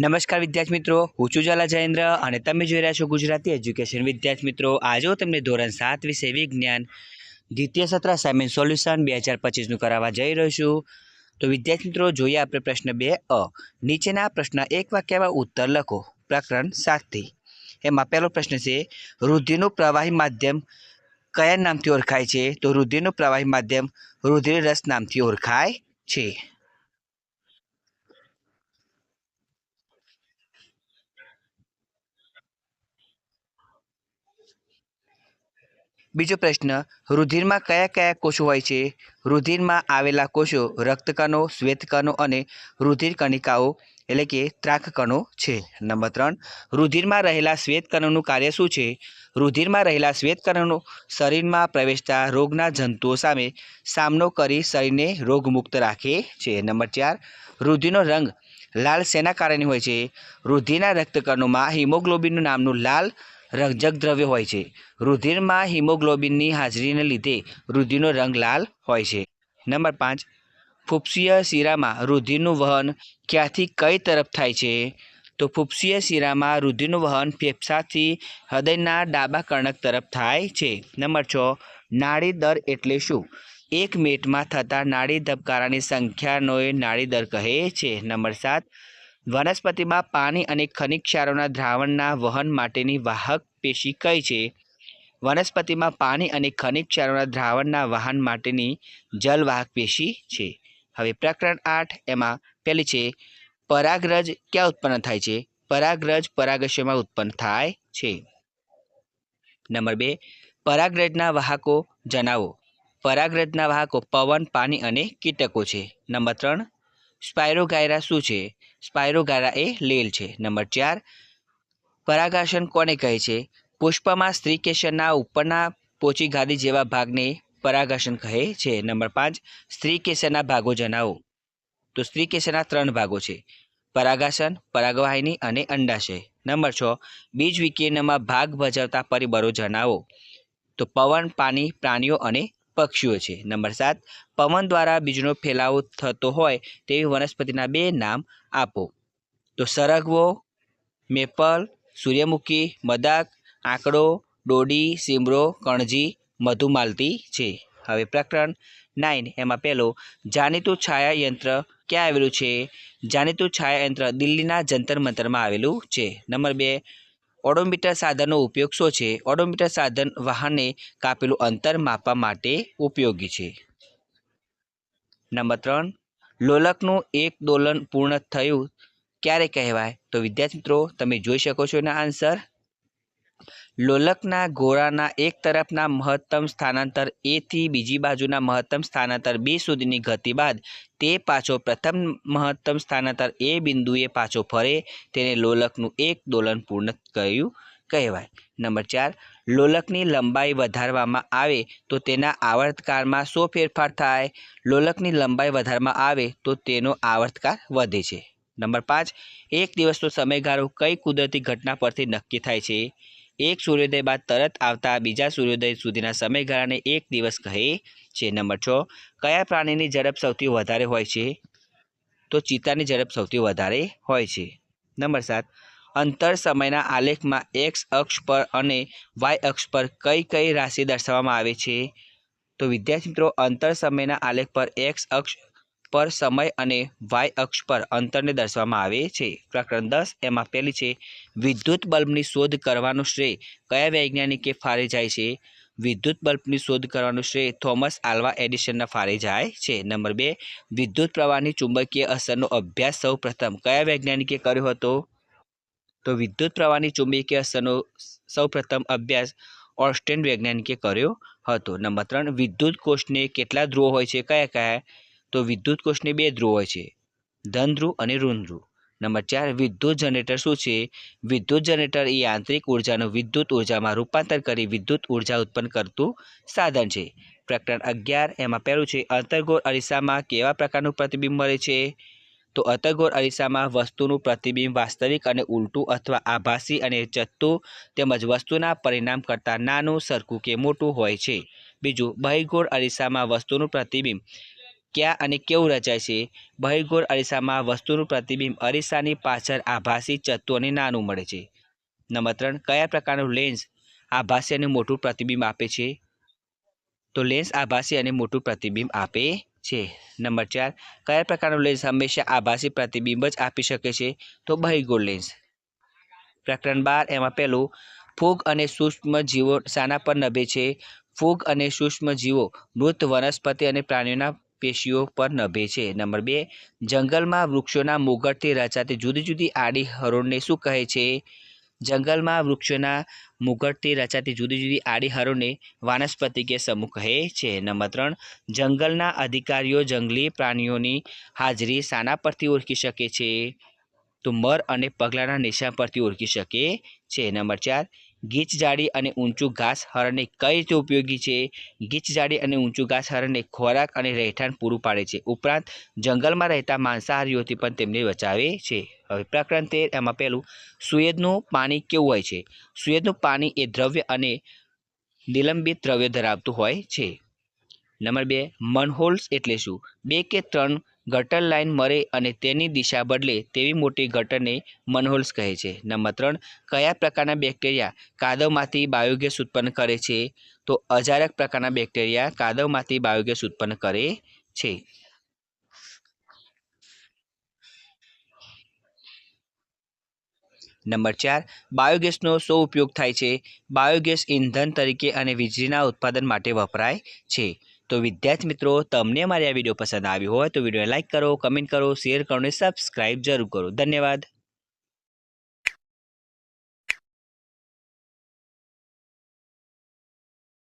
નમસ્કાર વિદ્યાર્થી મિત્રો, હું છું જ્વાલા જયેન્દ્ર અને તમે જોઈ રહ્યા છો ગુજરાતી એજ્યુકેશન. વિદ્યાર્થી મિત્રો, આજે તમને ધોરણ સાત વિષય વિજ્ઞાન, દ્વિતીય સત્ર સામેન સોલ્યુશન બે હજાર પચીસનું કરાવવા જઈ રહ્યો છું. તો વિદ્યાર્થી મિત્રો, જોઈએ આપણે પ્રશ્ન બે અ. નીચેના પ્રશ્ન એક વાક્યમાં ઉત્તર લખો. પ્રકરણ સાતથી. એમાં પહેલો પ્રશ્ન છે, રુધિરનું પ્રવાહી માધ્યમ કયા નામથી ઓળખાય છે? તો રુધિરનું પ્રવાહી માધ્યમ રુધિર રસ નામથી ઓળખાય છે. બીજો પ્રશ્ન, રુધિરમાં કયા કયા કોષો હોય છે? રુધિરમાં આવેલા કોષો રક્તકણો, શ્વેતકણો અને રુધિર કણિકાઓ એટલે કે ત્રાકકણો છે. નંબર ત્રણ, રુધિરમાં રહેલા શ્વેતકણોનું કાર્ય શું છે? રુધિરમાં રહેલા શ્વેતકણો શરીરમાં પ્રવેશતા રોગના જંતુઓ સામે સામનો કરી શરીરને રોગમુક્ત રાખે છે. નંબર ચાર, રુધિરનો રંગ લાલ શેના કારણે હોય છે? રુધિરના રક્તકણોમાં હિમોગ્લોબિનનું નામનું લાલ રંજક દ્રવ્ય હોય છે. રુધિરમાં હિમોગ્લોબિનની હાજરીને લીધે રુધિરનો રંગ લાલ હોય છે. નંબર પાંચ. ફૂફસીય શિરામાં રુધિરનું વહન ક્યાંથી કઈ તરફ થાય છે? તો ફૂફસીય શિરામાં રુધિરનું વહન ફેફસાથી હૃદયના ડાબા કર્ણક તરફ થાય છે. નંબર છ. નાડી દર એટલે શું? એક મિનિટમાં થતા નાડી ધબકારાની સંખ્યાનો નાળી દર કહે છે. નંબર સાત. વનસ્પતિમાં પાણી અને ખનિજ ક્ષારોના દ્રાવણના વહન માટેની વાહક પેશી કઈ છે? વનસ્પતિમાં પાણી અને ખનિજ ક્ષારોના દ્રાવણના વાહન માટેની જલવાહક પેશી છે. હવે પ્રકરણ આઠ એમાં પહેલી છે, પરાગરજ ક્યાં ઉત્પન્ન થાય છે? પરાગરજ પરાગશયમાં ઉત્પન્ન થાય છે. નંબર બે, પરાગરજના વાહકો જણાવો પરાગરજના વાહકો પવન, પાણી અને કીટકો છે. નંબર ત્રણ સ્પાયરોગાયરા શું છે? સ્પાયરોગાયરા એ લેલ છે. નંબર ચાર, પરાગાસન કોને કહે છે? પુષ્પમાં સ્ત્રી કેસરના ઉપરના પોચી ગાદી જેવા ભાગને પરાગાસન કહે છે. નંબર પાંચ, સ્ત્રી કેસરના ભાગો જણાવો? તો સ્ત્રી કેસરના ત્રણ ભાગો છે. પરાગાસન, પરાગવાહિની અને અંડાશય. નંબર છ, બીજ વિકિરણમાં ભાગ ભજવતા પરિબળો જણાવો. તો પવન, પાણી, પ્રાણીઓ અને પક્ષીઓ છે. નંબર સાત, પવન દ્વારા બીજનો ફેલાવો થતો હોય તેવી વનસ્પતિના બે નામ આપો. તો સરગવો, મેપલ, સૂર્યમુખી, મદાક, આંકડો, ડોડી, સીમરો, કણજી, મધુમાલતી છે. હવે પ્રકરણ નાઇન, એમાં પહેલો, જાણીતું છાયાયંત્ર ક્યાં આવેલું છે? જાણીતું છાયાયંત્ર દિલ્હીના જંતર મંતરમાં આવેલું છે. નંબર બે ઓડોમીટર સાધનનો ઉપયોગ શું છે? ઓડોમીટર સાધન વાહને કાપેલું અંતર માપવા માટે ઉપયોગી છે. નંબર ત્રણ. લોલકનું એક દોલન પૂર્ણ થયું ક્યારે કહેવાય? તો વિદ્યાર્થી મિત્રો, તમે જોઈ શકો છો એના આન્સર. લોલકના ગોળાના એક તરફના મહત્તમ સ્થાનાંતર એથી બીજી બાજુના મહત્તમ સ્થાનાંતર બી સુધીની ગતિ બાદ તે પાછો પ્રથમ મહત્તમ સ્થાનાંતર એ બિંદુએ પાછો ફરે તેને લોલકનું એક દોલન પૂર્ણ કર્યું કહેવાય. નંબર ચાર, લોલકની લંબાઈ વધારવામાં આવે તો તેના આવર્તકાળમાં શો ફેરફાર થાય? લોલકની લંબાઈ વધારવામાં આવે તો તેનો આવર્તકાળ વધે છે. નંબર પાંચ, એક દિવસનો સમયગાળો કઈ કુદરતી ઘટના પરથી નક્કી થાય છે? એક સૂર્યોદય બાદ તરત આવતા બીજા સૂર્યોદય સુધીના સમયગાળાને એક દિવસ કહે છે. નંબર છ, કયા પ્રાણીની ઝડપ સૌથી વધારે હોય છે? તો ચિત્તાની ઝડપ સૌથી વધારે હોય છે. નંબર સાત, અંતર સમયના આલેખમાં એક્સ અક્ષ પર અને વાય અક્ષ પર કઈ કઈ રાશિ દર્શાવવામાં આવે છે? તો વિદ્યાર્થી મિત્રો, અંતર સમયના આલેખ પર એક્સ અક્ષ પર સમય અને વાય અક્ષ પર અંતરને દર્શાવવામાં આવે છે. પ્રકરણ દસ એમાં પહેલી છે, વિદ્યુત બલ્બની શોધ કરવાનો શ્રેય કયા વૈજ્ઞાનિકે ફાળે જાય છે? વિદ્યુત બલ્બની શોધ કરવાનું શ્રેય થોમસ આલ્વા એડિશનના ફાળે જાય છે. નંબર બે, વિદ્યુત પ્રવાહની ચુંબકીય અસરનો અભ્યાસ સૌ કયા વૈજ્ઞાનિકે કર્યો હતો? તો વિદ્યુત પ્રવાહની ચુંબકીય અસરનો સૌ અભ્યાસ ઓસ્ટેન વૈજ્ઞાનિકે કર્યો હતો. નંબર ત્રણ, વિદ્યુત કોષને કેટલા ધ્રુવો હોય છે? કયા કયા? તો વિદ્યુત કોષની બે ધ્રુવ હોય છે ધન ધ્રુવ અને ઋણ ધ્રુવ નંબર ચાર, વિદ્યુત જનરેટર શું છે? વિદ્યુત જનરેટર એ યાંત્રિક ઉર્જાનું વિદ્યુત ઉર્જામાં રૂપાંતર કરી વિદ્યુત ઊર્જા ઉત્પન્ન કરતું સાધન છે. પ્રકરણ અગિયાર, એમાં પહેલું છે, અંતર્ગોળ અરીસામાં કેવા પ્રકારનું પ્રતિબિંબ મળે છે? તો અતર્ગોળ અરીસામાં વસ્તુનું પ્રતિબિંબ વાસ્તવિક અને ઉલટું અથવા આભાસી અને ચત્તું તેમજ વસ્તુના પરિણામ કરતાં નાનું, સરખું કે મોટું હોય છે. બીજું બહિર્ગોળ અરીસામાં વસ્તુનું પ્રતિબિંબ. ક્યાં અને કેવું રચાય છે? બહિર્ગોળ અરીસામાં વસ્તુનું પ્રતિબિંબ અરીસાની પાછળ આભાસી ચત્તુ અને નાનું મળે છે. નંબર ત્રણ, કયા પ્રકારનું લેન્સ આભાસી અને મોટું પ્રતિબિંબ આપે છે? તો લેન્સ આભાસી અને મોટું પ્રતિબિંબ આપે છે. નંબર ચાર, કયા પ્રકારનું લેન્સ હંમેશા આભાસી પ્રતિબિંબ જ આપી શકે છે? તો બહિર્ગોળ લેન્સ પ્રકરણ બાર, એમાં પહેલું, ફૂગ અને સૂક્ષ્મ જીવો શાના પર નભે છે. ફૂગ અને સૂક્ષ્મ જીવો મૃત વનસ્પતિ અને પ્રાણીઓના પેશીઓ પર નભે છે. નંબર બે, જંગલમાં વૃક્ષોના મુગટથી રચાતી જુદી જુદી આડી હરોળને શું કહે છે? જંગલમાં વૃક્ષોના મુગટથી રચાતી જુદી જુદી આડી હરોળને વાનસ્પતિક સમૂહ કહે છે. નંબર ત્રણ, જંગલના અધિકારીઓ જંગલી પ્રાણીઓની હાજરી શાના પરથી ઓળખી શકે છે? તો મર અને પગલાના નિશાન પરથી ઓળખી શકે છે. નંબર ચાર ગીચ જાડી અને ઊંચું ઘાસ હરણને કઈ રીતે ઉપયોગી છે? ગીચ જાડી અને ઊંચું ઘાસ હરણને ખોરાક અને રહેઠાણ પૂરું પાડે છે. ઉપરાંત, જંગલમાં રહેતા માંસાહારીઓથી પણ તેમને બચાવે છે. હવે પ્રકરણ તેર, એમાં પહેલું, સુએદનું પાણી કેવું હોય છે? સુએદનું પાણી એ દ્રવ્ય અને નિલંબિત દ્રવ્ય ધરાવતું હોય છે. નંબર બે, મનહોલ્સ એટલે શું? બે કે ત્રણ ગટર લાઇન મરે અને તેની દિશા બદલે તેવી મોટી ગટરને મનહોલ્સ કહે છે. નંબર ત્રણ, કયા પ્રકારના બેક્ટેરિયા કાદવમાંથી બાયોગેસ ઉત્પન્ન કરે છે? તો અજારક પ્રકારના બેક્ટેરિયા કાદવમાંથી બાયોગેસ ઉત્પન્ન કરે છે. નંબર ચાર, બાયોગેસનો શો ઉપયોગ થાય છે. બાયોગેસ ઇંધન તરીકે અને વીજળીના ઉત્પાદન માટે વપરાય છે. તો વિદ્યાર્થી મિત્રો, તમને મારી આ વીડિયો પસંદ આવ્યો હોય તો વિડીયોને લાઇક કરો, કમેન્ટ કરો, શેર કરો અને સબસ્ક્રાઇબ જરૂર કરો. ધન્યવાદ.